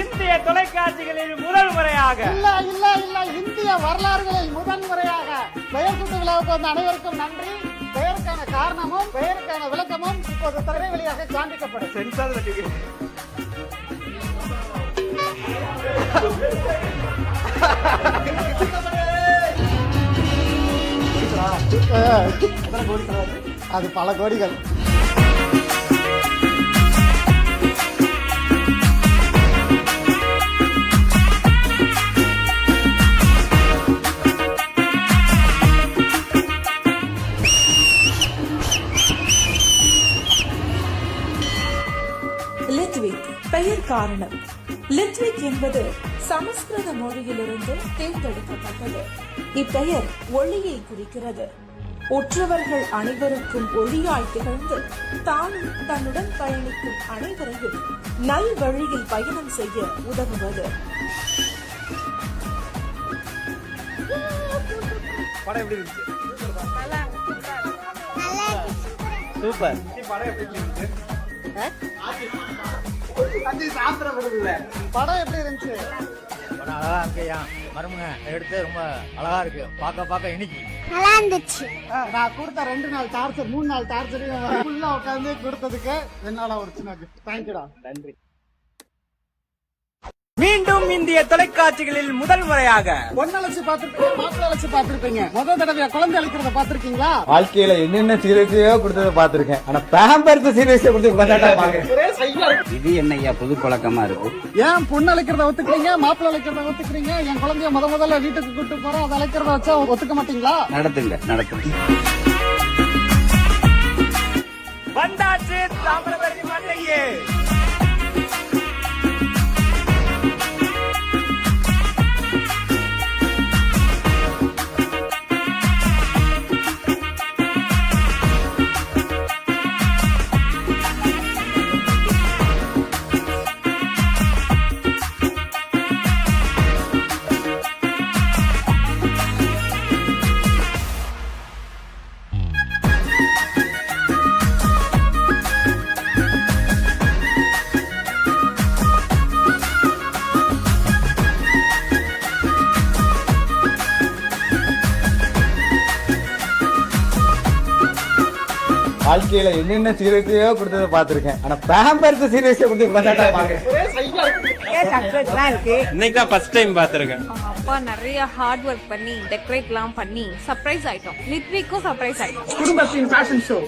இந்திய தொலைக்காட்சிகளில் முதல் முறையாக. இல்ல இல்ல இல்ல. இந்திய வரலாறுகளில் முதன் முறையாக பெயர் சுட்டு விழாவுக்கு வந்த அனைவருக்கும் நன்றி. பெயருக்கான காரணமும் பெயருக்கான விளக்கமும் இப்போது திரை வழியாக காண்பிக்கப்படும். சென்சார் அது பல கோடிகள். காரணம். லித்விக் என்பது சமஸ்கிருத மொழியிலிருந்து தேர்ந்தெடுக்கப்பட்டது. இப்பெயர் ஒளியை குறிக்கிறது. உற்றவர்கள் அனைவருக்கும் ஒளியாய் திகழ்ந்து தானும் தன்னுடன் பயணிக்கும் அனைவரையும் நல் வழியில் பயணம் செய்ய உதவுவது. படம் எப்படி இருந்துச்சு சூப்பர். படம் எப்படி இருந்துச்சு அஞ்சு சாஸ்திரம் வருதுல்ல படம் எப்படி இருந்துச்சு? படம் அழகா இருக்கையா? மருமக எடுத்து ரொம்ப அழகா இருக்கு. பார்க்க பார்க்க இனிக்கு நல்லா இருந்துச்சு. நான் கொடுத்த ரெண்டு நாள் டார்ச்சர் மூணு நாள் டார்ச்சரையும் ஃபுல்லா உட்காந்து கொடுத்ததுக்கு என்னால ஒரு சின்ன தேங்க்யூடா நன்றி. மீண்டும் இந்திய தொலைக்காட்சிகளில் முதல் முறையாக. பொண்ணழைச்சு பார்த்திருப்பீங்க மாப்பிள்ளை அழைச்சு பார்த்திருப்பீங்க. முதல் தடவையா குழந்தை அழைக்கிறத பார்த்திருக்கீங்களா? வாழ்க்கையில என்னென்ன சீரியஸையோ கொடுத்தத பாத்திருக்கேன் ஆனா பேம்பர்ஸ் சீரியஸை கொடுத்து இது என்னய்யா புது பழக்கமா இருக்கு? ஏன் பொண்ணு அழைக்கிறத ஒத்துக்கிறீங்க மாப்பிள்ளை அழைக்கிறத ஒத்துக்கிறீங்க? என் குழந்தைய முத முதல்ல வீட்டுக்கு கூட்டு போறோம் அதை அழைக்கிறத வச்சா ஒத்துக்க மாட்டீங்களா? நடத்துங்க நடத்துங்க. வந்தாச்சு தாமிரபரணி மாட்டேங்க வாழ்க்கையில என்னென்ன சீரியஸையோ கொடுத்தத பாத்திருக்கேன் ஆனா பேம்பர்ஸ் சீரியஸை கொடுத்து இன்னைக்கு தான் ஃபர்ஸ்ட் டைம் பார்த்துருக்கேன். அப்பா நிறைய ஹார்ட் ஒர்க் பண்ணி டெக்கரேட்லாம் பண்ணி சர்ப்ரைஸ் ஆயிட்டோம். லித்விக்கும் சர்ப்ரைஸ் ஆயிட்டோம். குடும்பத்தின் ஃபேஷன் ஷோ